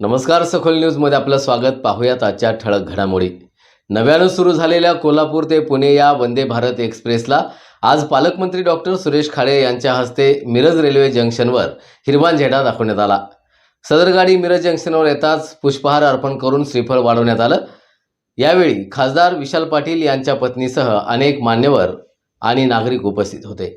नमस्कार सखोल न्यूजमध्ये आपलं स्वागत. पाहूयात आजच्या ठळक घडामोडी. नव्यानं सुरू झालेल्या कोल्हापूर ते पुणे या वंदे भारत एक्सप्रेसला आज पालकमंत्री डॉक्टर सुरेश खाडे यांच्या हस्ते मिरज रेल्वे जंक्शनवर हिरवा झेंडा दाखवण्यात आला. सदर गाडी मिरज जंक्शनवर येताच पुष्पहार अर्पण करून श्रीफळ वाढवण्यात आलं. यावेळी खासदार विशाल पाटील यांच्या पत्नीसह अनेक मान्यवर आणि नागरिक उपस्थित होते.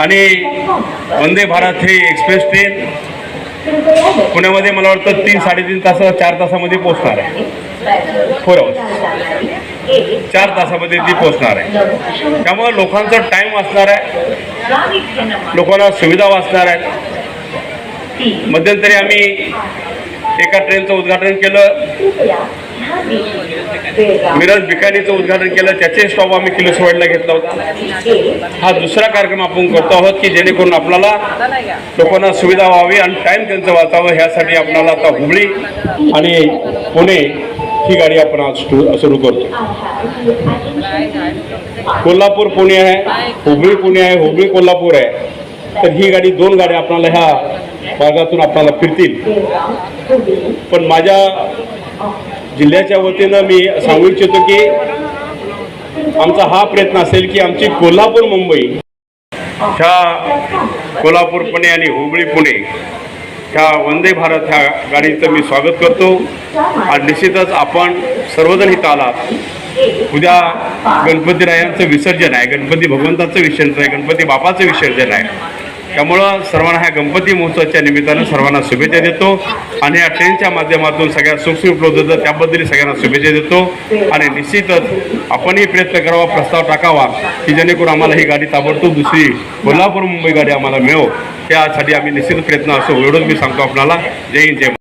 आणि वंदे भारत हे एक्सप्रेस ट्रेन पुण्यामध्ये मला वाटतं तीन साडेतीन तास चार तासामध्ये पोहोचणार आहे. फोर आवर्स चार तासामध्ये ती पोहोचणार आहे. त्यामुळे लोकांचा टाईम वाचणार आहे. लोकांना सुविधा वाचणार आहेत. मध्यंतरी आम्ही एका ट्रेनचं उद्घाटन केलं. मिरज बिकानीचं उद्घाटन केलं त्याचे स्टॉप आम्ही किलोसवाडला घेतला होता. हा दुसरा कार्यक्रम आपण करतो आहोत की जेणेकरून आपल्याला लोकांना सुविधा व्हावी आणि टाईम त्यांचं वाचावं ह्यासाठी आपल्याला आता हुबळी आणि पुणे ही गाडी आपण आज सुरू सुरू करतो. कोल्हापूर पुणे आहे हुबळी पुणे आहे हुबळी कोल्हापूर आहे. तर ही गाडी दोन गाड्या आपल्याला ह्या मार्गातून आपल्याला फिरतील. पण माझ्या जिल्ह्याच्या वतीनं मी सांगू इच्छितो की आमचा हा प्रयत्न असेल की आमची कोल्हापूर मुंबई ह्या कोल्हापूर पुणे आणि हुबळी पुणे ह्या वंदे भारत ह्या गाडीचं मी स्वागत करतो. आणि निश्चितच आपण सर्वजण इथं आलात. उद्या गणपतीरायांचं विसर्जन आहे. गणपती भगवंताचं विसर्जन आहे. गणपती बापाचं विसर्जन आहे. त्यामुळं सर्वांना ह्या गणपती महोत्सवाच्या निमित्तानं सर्वांना शुभेच्छा देतो. आणि या ट्रेनच्या माध्यमातून सगळ्या सुखसुख उपलब्ध होतं त्याबद्दल सगळ्यांना शुभेच्छा देतो. आणि निश्चितच आपणही प्रयत्न करावा प्रस्ताव टाकावा की जेणेकरून आम्हाला ही गाडी ताबडतोब दुसरी कोल्हापूर मुंबई गाडी आम्हाला मिळो. त्यासाठी आम्ही निश्चित प्रयत्न असो एवढंच मी सांगतो आपल्याला. जय हिंद जय